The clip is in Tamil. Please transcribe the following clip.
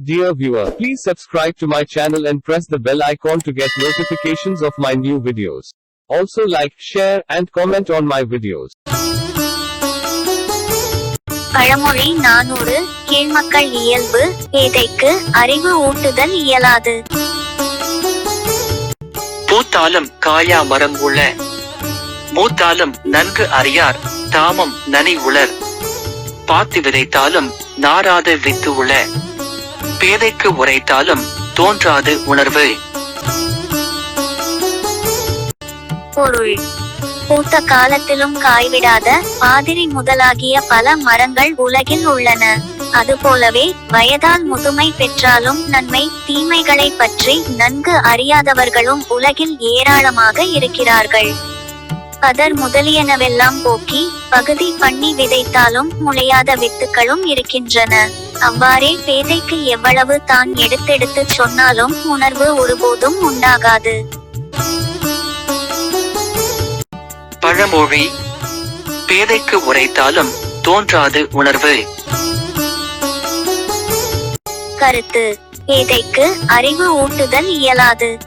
Dear viewer, please subscribe to my channel and press the bell icon to get notifications of my new videos. Also like, share, and comment on my videos. பழமொழி நானூறு கீழ்மக்கள் இயல்பு பேதைக்கு அறிவு ஊட்டுதல் இயலாது பூத்தாலும் காயா மரம் மூத்தாலும் நன்கு அறியார் தாமம் நனி உளர் பாத்தி விதைத்தாலும் நாராத வித்து உள பேதைக்கு உரைத்தாலும் தோன்றாது உணர்வு. பொருள். பூத்த காலத்திலும் காய்விடாத பாதிரி முதலாகிய பல மரங்கள் உலகில் உள்ளன. அதுபோலவே வயதால் முதுமை பெற்றாலும் நன்மை தீமைகளை பற்றி நன்கு அறியாதவர்களும் உலகில் ஏராளமாக இருக்கிறார்கள். பதர் முதலியனவெல்லாம் போக்கி பகுதி பண்ணி விதைத்தாலும் முளையாத வித்துக்களும் இருக்கின்றன. அவ்வாறே பேதைக்கு எவ்வளவு தான் எடுத்தெடுத்து சொன்னாலும் உணர்வு ஒருபோதும் உண்டாகாது. பழமொழி பேதைக்கு உரைத்தாலும் தோன்றாது உணர்வு. கருத்து பேதைக்கு அறிவு ஊட்டுதல் இயலாது.